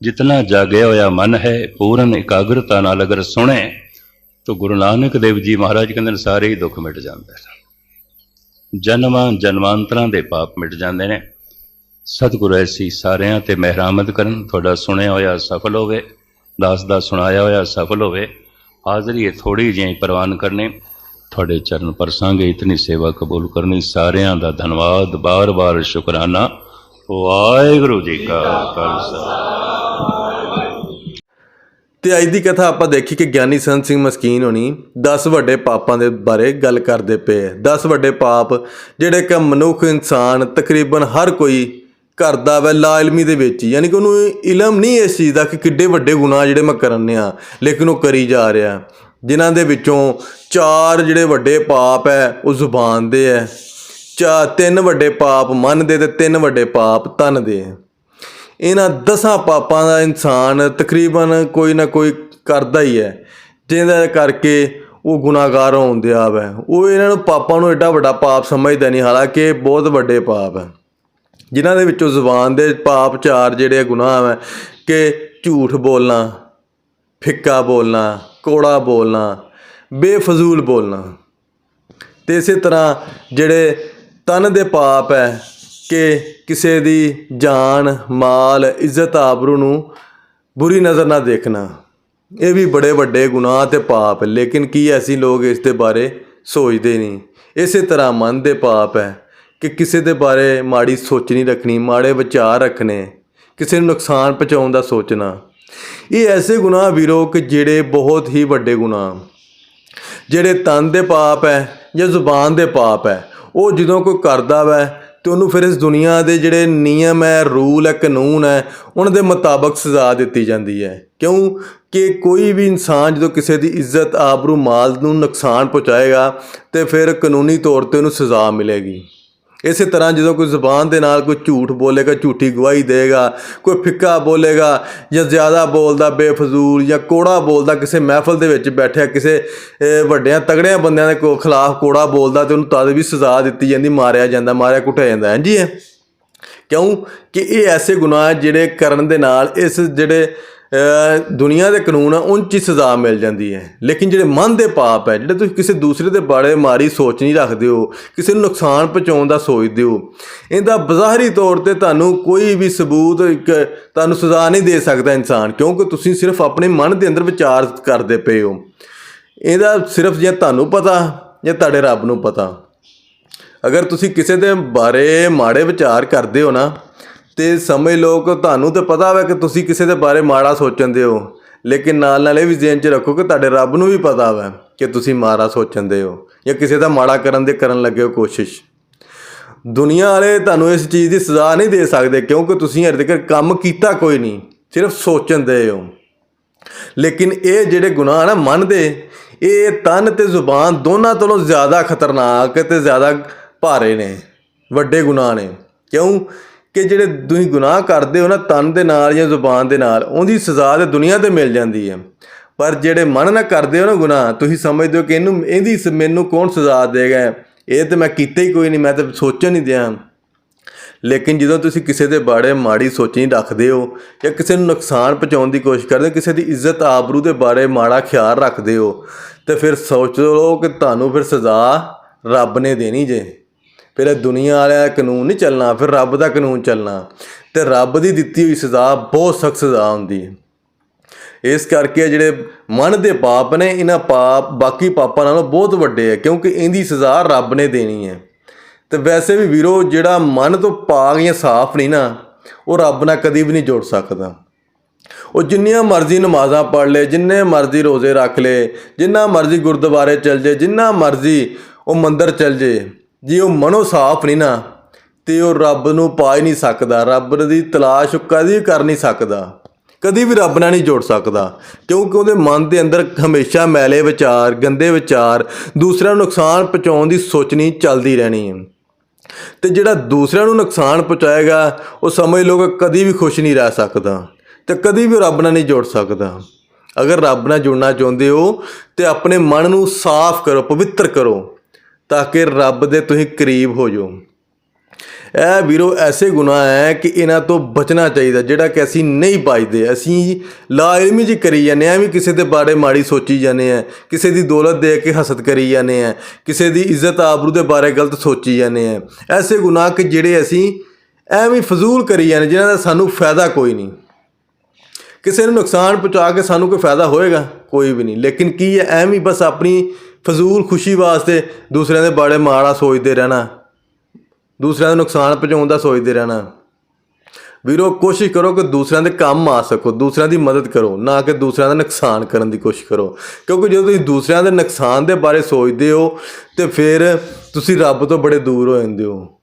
ਜਿਤਨਾ ਜਾਗਿਆ ਹੋਇਆ ਮਨ ਹੈ ਪੂਰਨ ਇਕਾਗਰਤਾ ਨਾਲ ਅਗਰ ਸੁਣੇ ਤਾਂ ਗੁਰੂ ਨਾਨਕ ਦੇਵ ਜੀ ਮਹਾਰਾਜ ਕਹਿੰਦੇ ਨੇ, ਸਾਰੇ ਹੀ ਦੁੱਖ ਮਿਟ ਜਾਂਦੇ ਨੇ। ਜਨਮਾਂ ਜਨਮਾਂਤਰਾਂ ਦੇ ਪਾਪ ਮਿਟ ਜਾਂਦੇ ਨੇ। ਸਤਿਗੁਰੂ ਐਸੀ ਸਾਰਿਆਂ ਤੇ ਮਿਹਰਾਮਤ ਕਰਨ, ਤੁਹਾਡਾ ਸੁਣਿਆ ਹੋਇਆ ਸਫਲ ਹੋਵੇ, ਦਾਸ ਦਾ ਸੁਣਾਇਆ ਹੋਇਆ ਸਫਲ ਹੋਵੇ, ਹਾਜ਼ਰੀ ਇਹ ਥੋੜੀ ਜਿਹੀ ਪ੍ਰਵਾਨ ਕਰਨੇ, ਤੁਹਾਡੇ ਚਰਨ ਪਰਸਾਂਗੇ, ਇਤਨੀ ਸੇਵਾ ਕਬੂਲ ਕਰਨੀ, ਸਾਰਿਆਂ ਦਾ ਧੰਨਵਾਦ, ਬਾਰ-ਬਾਰ ਸ਼ੁਕਰਾਨਾ। ਵਾਹਿਗੁਰੂ ਜੀ ਕਾ ਖਾਲਸਾ। ਤੇ ਅੱਜ ਦੀ ਕਥਾ ਆਪਾਂ ਦੇਖੀ ਕਿ ਗਿਆਨੀ ਸੰਤ ਸਿੰਘ ਮਸਕੀਨ ਹੋਣੀ 10 ਵੱਡੇ ਪਾਪਾਂ ਦੇ ਬਾਰੇ ਗੱਲ ਕਰਦੇ ਪਏ 10 ਵੱਡੇ ਪਾਪ ਜਿਹੜੇ ਕਿ ਮਨੁੱਖ ਇਨਸਾਨ ਤਕਰੀਬਨ ਹਰ ਕੋਈ ਕਰਦਾ ਵੈ ਲਾਇਲਮੀ ਦੇ ਵਿੱਚ ਯਾਨੀ ਕਿ ਉਹਨੂੰ ਇਲਮ ਨਹੀਂ ਇਸ ਚੀਜ਼ ਦਾ ਕਿ ਕਿੱਡੇ ਵੱਡੇ ਗੁਨਾਹ ਜਿਹੜੇ ਮੈਂ ਕਰਨੇ ਆ, ਲੇਕਿਨ ਉਹ ਕਰੀ ਜਾ ਰਿਹਾ। ਜਿਨ੍ਹਾਂ ਦੇ ਵਿੱਚੋਂ ਚਾਰ ਜਿਹੜੇ ਵੱਡੇ ਪਾਪ ਹੈ, ਉਹ ਜ਼ੁਬਾਨ ਦੇ ਹੈ। ਚਾ ਤਿੰਨ ਵੱਡੇ ਪਾਪ ਮਨ ਦੇ ਤੇ ਤਿੰਨ ਵੱਡੇ ਪਾਪ ਤਨ ਦੇ ਹੈ। ਇਹਨਾਂ ਦਸਾਂ ਪਾਪਾਂ ਦਾ ਇਨਸਾਨ ਤਕਰੀਬਨ ਕੋਈ ਨਾ ਕੋਈ ਕਰਦਾ ਹੀ ਹੈ। ਜਿਹਦਾ ਕਰਕੇ ਉਹ ਗੁਨਾਹਗਾਰ ਹੁੰਦੇ ਆਵੇ ਉਹ ਇਹਨਾਂ ਨੂੰ ਪਾਪਾਂ ਨੂੰ ਐਡਾ ਵੱਡਾ ਪਾਪ ਸਮਝਦਾ ਨਹੀਂ, ਹਾਲਾਂਕਿ ਬਹੁਤ ਵੱਡੇ ਪਾਪ ਹੈ। ਜਿਨ੍ਹਾਂ ਦੇ ਵਿੱਚੋਂ ਜ਼ੁਬਾਨ ਦੇ ਪਾਪ ਚਾਰ ਜਿਹੜੇ ਗੁਨਾਹ ਹੈ, ਕਿ ਝੂਠ ਬੋਲਣਾ, ਫਿੱਕਾ ਬੋਲਣਾ, ਕੋੜਾ ਬੋਲਣਾ, ਬੇਫਜ਼ੂਲ ਬੋਲਣਾ। ਤੇ ਇਸੇ ਤਰ੍ਹਾਂ ਜਿਹੜੇ ਤਨ ਦੇ ਪਾਪ ਹੈ ਕਿ ਕਿਸੇ ਦੀ ਜਾਨ, ਮਾਲ, ਇੱਜ਼ਤ ਆਬਰੂ ਨੂੰ ਬੁਰੀ ਨਜ਼ਰ ਨਾਲ ਦੇਖਣਾ। ਇਹ ਵੀ ਬੜੇ ਵੱਡੇ ਗੁਨਾਹ ਤੇ ਪਾਪ ਲੇਕਿਨ ਕੀ ਐਸੀ ਲੋਕ ਇਸ ਦੇ ਬਾਰੇ ਸੋਚਦੇ ਨਹੀਂ? ਇਸੇ ਤਰ੍ਹਾਂ ਮਨ ਦੇ ਪਾਪ ਹੈ ਕਿ ਕਿਸੇ ਦੇ ਬਾਰੇ ਮਾੜੀ ਸੋਚ ਨਹੀਂ ਰੱਖਣੀ, ਮਾੜੇ ਵਿਚਾਰ ਰੱਖਣੇ, ਕਿਸੇ ਨੂੰ ਨੁਕਸਾਨ ਪਹੁੰਚਾਉਣ ਦਾ ਸੋਚਣਾ। ਇਹ ਐਸੇ ਗੁਨਾਹ ਵੀਰੋ ਕਿ ਜਿਹੜੇ ਬਹੁਤ ਹੀ ਵੱਡੇ ਗੁਨਾਹ ਜਿਹੜੇ ਤਨ ਦੇ ਪਾਪ ਹੈ ਜਾਂ ਜ਼ੁਬਾਨ ਦੇ ਪਾਪ ਹੈ, ਉਹ ਜਦੋਂ ਕੋਈ ਕਰਦਾ ਵੈ ਤੇ ਉਹਨੂੰ ਫਿਰ ਇਸ ਦੁਨੀਆ ਦੇ ਜਿਹੜੇ ਨਿਯਮ ਹੈ, ਰੂਲ ਹੈ, ਕਾਨੂੰਨ ਹੈ, ਉਹਨਾਂ ਦੇ ਮੁਤਾਬਕ ਸਜ਼ਾ ਦਿੱਤੀ ਜਾਂਦੀ ਹੈ। ਕਿਉਂ? ਕਿ ਕੋਈ ਵੀ ਇਨਸਾਨ ਜਦੋਂ ਕਿਸੇ ਦੀ ਇੱਜ਼ਤ, ਆਬਰੂ, ਮਾਲ ਨੂੰ ਨੁਕਸਾਨ ਪਹੁੰਚਾਏਗਾ ਤੇ ਫਿਰ ਕਾਨੂੰਨੀ ਤੌਰ ਤੇ ਉਹਨੂੰ ਸਜ਼ਾ ਮਿਲੇਗੀ। ਇਸੇ ਤਰ੍ਹਾਂ ਜਦੋਂ ਕੋਈ ਜ਼ੁਬਾਨ ਦੇ ਨਾਲ ਕੋਈ ਝੂਠ ਬੋਲੇਗਾ, ਝੂਠੀ ਗਵਾਹੀ ਦੇਗਾ ਕੋਈ ਫਿੱਕਾ ਬੋਲੇਗਾ ਜਾਂ ਜ਼ਿਆਦਾ ਬੋਲਦਾ ਬੇਫਜ਼ੂਲ ਜਾਂ ਕੋੜਾ ਬੋਲਦਾ, ਕਿਸੇ ਮਹਿਫਲ ਦੇ ਵਿੱਚ ਬੈਠਿਆ, ਕਿਸੇ ਵੱਡਿਆਂ ਤਗੜਿਆਂ ਬੰਦਿਆਂ ਦੇ ਕੋ, ਖਿਲਾਫ ਕੋੜਾ ਬੋਲਦਾ ਤੇ ਉਹਨੂੰ ਤਦ ਵੀ ਸਜ਼ਾ ਦਿੱਤੀ ਜਾਂਦੀ, ਮਾਰਿਆ ਜਾਂਦਾ, ਮਾਰਿਆ ਕੁੱਟਿਆ ਜਾਂਦਾ ਹਾਂਜੀ ਇਹ? ਕਿਉਂ? ਕਿ ਇਹ ਐਸੇ ਗੁਨਾਹ ਜਿਹੜੇ ਕਰਨ ਦੇ ਨਾਲ, ਇਸ ਜਿਹੜੇ ਦੁਨੀਆ ਦੇ ਕਾਨੂੰਨ ਆ ਉਹਨਾਂ 'ਚ ਹੀ ਸਜ਼ਾ ਮਿਲ ਜਾਂਦੀ ਹੈ। ਲੇਕਿਨ ਜਿਹੜੇ ਮਨ ਦੇ ਪਾਪ ਹੈ, ਜਿਹੜੇ ਤੁਸੀਂ ਕਿਸੇ ਦੂਸਰੇ ਦੇ ਬਾਰੇ ਮਾੜੀ ਸੋਚ ਨਹੀਂ ਰੱਖਦੇ ਹੋ, ਕਿਸੇ ਨੂੰ ਨੁਕਸਾਨ ਪਹੁੰਚਾਉਣ ਦਾ ਸੋਚਦੇ ਹੋ, ਇਹਦਾ ਬਜ਼ਾਹਰੀ ਤੌਰ ਤੇ ਤੁਹਾਨੂੰ ਕੋਈ ਵੀ ਸਬੂਤ, ਇੱਕ ਤੁਹਾਨੂੰ ਸਜ਼ਾ ਨਹੀਂ ਦੇ ਸਕਦਾ ਇਨਸਾਨ, ਕਿਉਂਕਿ ਤੁਸੀਂ ਸਿਰਫ ਆਪਣੇ ਮਨ ਦੇ ਅੰਦਰ ਵਿਚਾਰ ਕਰਦੇ ਪਏ ਹੋ। ਇਹਦਾ ਸਿਰਫ ਜੇ ਤੁਹਾਨੂੰ ਪਤਾ, ਜਾਂ ਤੁਹਾਡੇ ਰੱਬ ਨੂੰ ਪਤਾ। ਅਗਰ ਤੁਸੀਂ ਕਿਸੇ ਦੇ ਬਾਰੇ ਮਾੜੇ ਵਿਚਾਰ ਕਰਦੇ ਹੋ ਨਾ ਤੇ ਸਮਝ ਲਓ ਕਿ ਤੁਹਾਨੂੰ ਤੇ ਪਤਾ ਵਾ ਕਿ ਤੁਸੀਂ ਕਿਸੇ ਦੇ ਬਾਰੇ ਮਾੜਾ ਸੋਚਣਦੇ ਹੋ ਲੇਕਿਨ ਨਾਲ ਨਾਲ ਇਹ ਵੀ ਜ਼ਿਹਨ 'ਚ ਰੱਖੋ ਕਿ ਤੁਹਾਡੇ ਰੱਬ ਨੂੰ ਵੀ ਪਤਾ ਵਾ ਕਿ ਤੁਸੀਂ ਮਾੜਾ ਸੋਚਣਦੇ ਹੋ ਜਾਂ ਕਿਸੇ ਦਾ ਮਾੜਾ ਕਰਨ ਦੇ ਕਰਨ ਲੱਗੇ ਹੋ ਕੋਸ਼ਿਸ਼। ਦੁਨੀਆ ਵਾਲੇ ਤੁਹਾਨੂੰ ਇਸ ਚੀਜ਼ ਦੀ ਸਜ਼ਾ ਨਹੀਂ ਦੇ ਸਕਦੇ ਕਿਉਂਕਿ ਤੁਸੀਂ ਹਰ ਤੱਕ ਕੰਮ ਕੀਤਾ ਕੋਈ ਨਹੀਂ, ਸਿਰਫ ਸੋਚਣਦੇ ਹੋ। ਲੇਕਿਨ ਇਹ ਜਿਹੜੇ ਗੁਨਾਹ ਨਾ ਮਨ ਦੇ ਇਹ ਤਨ ਤੇ ਜ਼ੁਬਾਨ ਦੋਨਾਂ ਤੋਂ ਜ਼ਿਆਦਾ ਖਤਰਨਾਕ ਤੇ ਜ਼ਿਆਦਾ ਭਾਰੇ ਨੇ, ਵੱਡੇ ਗੁਨਾਹ ਨੇ। ਕਿਉਂ? ਕਿ ਜਿਹੜੇ ਤੁਸੀਂ ਗੁਨਾਹ ਕਰਦੇ ਹੋ ਨਾ ਤਨ ਦੇ ਨਾਲ ਜਾਂ ਜ਼ੁਬਾਨ ਦੇ ਨਾਲ, ਉਹਦੀ ਸਜ਼ਾ ਤੇ ਦੁਨੀਆ ਤੇ ਮਿਲ ਜਾਂਦੀ ਹੈ। ਪਰ ਜਿਹੜੇ ਮਨ ਨਾ ਕਰਦੇ ਹੋ ਨਾ ਗੁਨਾਹ, ਤੁਸੀਂ ਸਮਝਦੇ ਹੋ ਕਿ ਇਹਨੂੰ, ਇਹਦੀ ਸ- ਮੈਨੂੰ ਕੌਣ ਸਜ਼ਾ ਦੇਗਾ? ਇਹ ਤੇ ਮੈਂ ਕੀਤਾ ਹੀ ਕੋਈ ਨਹੀਂ, ਮੈਂ ਤਾਂ ਸੋਚਣ ਨਹੀਂ ਦਿਆਂ। ਲੇਕਿਨ ਜਦੋਂ ਤੁਸੀਂ ਕਿਸੇ ਦੇ ਬਾਰੇ ਮਾੜੀ ਸੋਚਣੀ ਰੱਖਦੇ ਹੋ ਜਾਂ ਕਿਸੇ ਨੂੰ ਨੁਕਸਾਨ ਪਹੁੰਚਾਉਣ ਦੀ ਕੋਸ਼ਿਸ਼ ਕਰਦੇ ਹੋ, ਕਿਸੇ ਦੀ ਇੱਜ਼ਤ ਆਬਰੂ ਦੇ ਬਾਰੇ ਮਾੜਾ ਖਿਆਲ ਰੱਖਦੇ ਹੋ, ਤੇ ਫਿਰ ਸੋਚ ਲਓ ਕਿ ਤੁਹਾਨੂੰ ਫਿਰ ਸਜ਼ਾ ਰੱਬ ਨੇ ਦੇਣੀ ਜੇ। ਫਿਰ ਦੁਨੀਆ ਵਾਲਿਆਂ ਦਾ ਕਾਨੂੰਨ ਨਹੀਂ ਚੱਲਣਾ, ਫਿਰ ਰੱਬ ਦਾ ਕਾਨੂੰਨ ਚੱਲਣਾ। ਤੇ ਰੱਬ ਦੀ ਦਿੱਤੀ ਹੋਈ ਸਜ਼ਾ ਬਹੁਤ ਸਖਤ ਸਜ਼ਾ ਹੁੰਦੀ ਹੈ। ਇਸ ਕਰਕੇ ਜਿਹੜੇ ਮਨ ਦੇ ਪਾਪ ਨੇ, ਇਹਨਾਂ ਪਾਪ ਬਾਕੀ ਪਾਪਾਂ ਨਾਲੋਂ ਬਹੁਤ ਵੱਡੇ ਆ, ਕਿਉਂਕਿ ਇਹਦੀ ਸਜ਼ਾ ਰੱਬ ਨੇ ਦੇਣੀ ਹੈ। ਤੇ ਵੈਸੇ ਵੀ ਵੀਰੋ, ਜਿਹੜਾ ਮਨ ਤੋਂ ਪਾਕ ਜਾਂ ਸਾਫ਼ ਨਹੀਂ ਨਾ, ਉਹ ਰੱਬ ਨਾਲ ਕਦੀ ਵੀ ਨਹੀਂ ਜੋੜ ਸਕਦਾ। ਉਹ ਜਿੰਨੀਆਂ ਮਰਜ਼ੀ ਨਮਾਜ਼ਾਂ ਪੜ੍ਹ ਲੇ, ਜਿੰਨੇ ਮਰਜ਼ੀ ਰੋਜ਼ੇ ਰੱਖ ਲੇ, ਜਿੰਨਾ ਮਰਜ਼ੀ ਗੁਰਦੁਆਰੇ ਚਲ ਜੇ, ਜਿੰਨਾ ਮਰਜ਼ੀ ਉਹ ਮੰਦਰ ਚਲ ਜੇ ਜੇ ਉਹ ਮਨੋ ਸਾਫ਼ ਨਹੀਂ ਨਾ, ਤੇ ਉਹ ਰੱਬ ਨੂੰ ਪਾ ਹੀ ਨਹੀਂ ਸਕਦਾ, ਰੱਬ ਦੀ ਤਲਾਸ਼ ਉਹ ਕਦੀ ਕਰ ਨਹੀਂ ਸਕਦਾ, ਕਦੀ ਵੀ ਰੱਬ ਨਾਲ ਨਹੀਂ ਜੁੜ ਸਕਦਾ, ਕਿਉਂਕਿ ਉਹਦੇ ਮਨ ਦੇ ਅੰਦਰ ਹਮੇਸ਼ਾ ਮੈਲੇ ਵਿਚਾਰ, ਗੰਦੇ ਵਿਚਾਰ, ਦੂਸਰਿਆਂ ਨੂੰ ਨੁਕਸਾਨ ਪਹੁੰਚਾਉਣ ਦੀ ਸੋਚਣੀ ਚੱਲਦੀ ਰਹਿਣੀ। ਹੈ ਤੇ ਜਿਹੜਾ ਦੂਸਰਿਆਂ ਨੂੰ ਨੁਕਸਾਨ ਪਹੁੰਚਾਏਗਾ, ਉਹ ਸਮਝ ਲਓ ਕਿ ਕਦੀ ਵੀ ਖੁਸ਼ ਨਹੀਂ ਰਹਿ ਸਕਦਾ, ਤੇ ਕਦੀ ਵੀ ਰੱਬ ਨਾਲ ਨਹੀਂ ਜੁੜ ਸਕਦਾ। ਅਗਰ ਰੱਬ ਨਾਲ ਜੁੜਨਾ ਚਾਹੁੰਦੇ ਹੋ, ਤੇ ਆਪਣੇ ਮਨ ਨੂੰ ਸਾਫ਼ ਕਰੋ, ਪਵਿੱਤਰ ਕਰੋ। ਤਾਂ ਕਿ ਰੱਬ ਦੇ ਤੁਸੀਂ ਕਰੀਬ ਹੋ ਜਾਓ। ਇਹ ਵੀਰੋ, ਐਸੇ ਗੁਨਾਹ ਹੈ ਕਿ ਇਹਨਾਂ ਤੋਂ ਬਚਣਾ ਚਾਹੀਦਾ, ਜਿਹੜਾ ਕਿ ਅਸੀਂ ਨਹੀਂ ਬਚਦੇ। ਅਸੀਂ ਲਾ ਇਲਮੀ ਜੀ ਕਰੀ ਜਾਂਦੇ ਆ ਵੀ ਕਿਸੇ ਦੇ ਬਾਰੇ ਮਾੜੀ ਸੋਚੀ ਜਾਂਦੇ ਆ ਕਿਸੇ ਦੀ ਦੌਲਤ ਦੇ ਕੇ ਹਸਦ ਕਰੀ ਜਾਂਦੇ ਆ ਕਿਸੇ ਦੀ ਇੱਜ਼ਤ ਆਬਰੂ ਦੇ ਬਾਰੇ ਗਲਤ ਸੋਚੀ ਜਾਂਦੇ ਆ ਐਸੇ ਗੁਨਾਹ ਕਿ ਜਿਹੜੇ ਅਸੀਂ ਐਵੇਂ ਫਜ਼ੂਲ ਕਰੀ ਜਾਂਦੇ, ਜਿਨ੍ਹਾਂ ਦਾ ਸਾਨੂੰ ਫਾਇਦਾ ਕੋਈ ਨਹੀਂ। ਕਿਸੇ ਨੂੰ ਨੁਕਸਾਨ ਪਹੁੰਚਾ ਕੇ ਸਾਨੂੰ ਕੋਈ ਫਾਇਦਾ ਹੋਏਗਾ? ਕੋਈ ਵੀ ਨਹੀਂ। ਲੇਕਿਨ ਕੀ ਹੈ, ਐਵੇਂ ਬਸ ਆਪਣੀ ਫਜ਼ੂਲ ਖੁਸ਼ੀ ਵਾਸਤੇ ਦੂਸਰਿਆਂ ਦੇ ਬਾਰੇ ਮਾੜਾ ਸੋਚਦੇ ਰਹਿਣਾ। ਦੂਸਰਿਆਂ ਨੂੰ ਨੁਕਸਾਨ ਪਹੁੰਚਾਉਣ ਦਾ ਸੋਚਦੇ ਰਹਿਣਾ। ਵੀਰੋ, ਕੋਸ਼ਿਸ਼ ਕਰੋ ਕਿ ਦੂਸਰਿਆਂ ਦੇ ਕੰਮ ਆ ਸਕੋ, ਦੂਸਰਿਆਂ ਦੀ ਮਦਦ ਕਰੋ, ਨਾ ਕਿ ਦੂਸਰਿਆਂ ਦਾ ਨੁਕਸਾਨ ਕਰਨ ਦੀ ਕੋਸ਼ਿਸ਼ ਕਰੋ। ਕਿਉਂਕਿ ਜਦੋਂ ਤੁਸੀਂ ਦੂਸਰਿਆਂ ਦੇ ਨੁਕਸਾਨ ਦੇ ਬਾਰੇ ਸੋਚਦੇ ਹੋ, ਤੇ ਫਿਰ ਤੁਸੀਂ ਰੱਬ ਤੋਂ ਬੜੇ ਦੂਰ ਹੋ ਜਾਂਦੇ ਹੋ।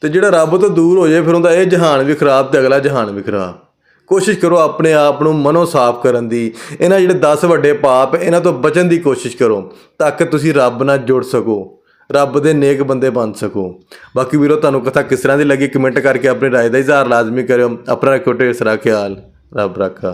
ਤੇ ਜਿਹੜਾ ਰੱਬ ਤੋਂ ਦੂਰ ਹੋ ਜਾਏ, ਫਿਰ ਉਹਦਾ ਇਹ ਜਹਾਨ ਵੀ ਖਰਾਬ ਤੇ ਅਗਲਾ ਜਹਾਨ ਵੀ ਖਰਾਬ। ਕੋਸ਼ਿਸ਼ ਕਰੋ ਆਪਣੇ ਆਪ ਨੂੰ ਮਨੋਂ ਸਾਫ਼ ਕਰਨ ਦੀ। ਇਹਨਾਂ ਜਿਹੜੇ 10 ਵੱਡੇ ਪਾਪ, ਇਹਨਾਂ ਤੋਂ ਬਚਣ ਦੀ ਕੋਸ਼ਿਸ਼ ਕਰੋ, ਤਾਂ ਕਿ ਤੁਸੀਂ ਰੱਬ ਨਾਲ ਜੁੜ ਸਕੋ, ਰੱਬ ਦੇ ਨੇਕ ਬੰਦੇ ਬਣ ਸਕੋ। ਬਾਕੀ ਵੀਰੋ, ਤੁਹਾਨੂੰ ਕਥਾ ਕਿਸ ਤਰ੍ਹਾਂ ਦੀ ਲੱਗੀ? ਕਮੈਂਟ ਕਰਕੇ ਆਪਣੀ ਰਾਏ ਦਾ ਇਜ਼ਹਾਰ ਲਾਜ਼ਮੀ ਕਰਿਓ। ਆਪਣਾ ਰੱਖੋ ਢੇਰ ਸਾਰਾ ਖਿਆਲ। ਰੱਬ ਰੱਖਾ।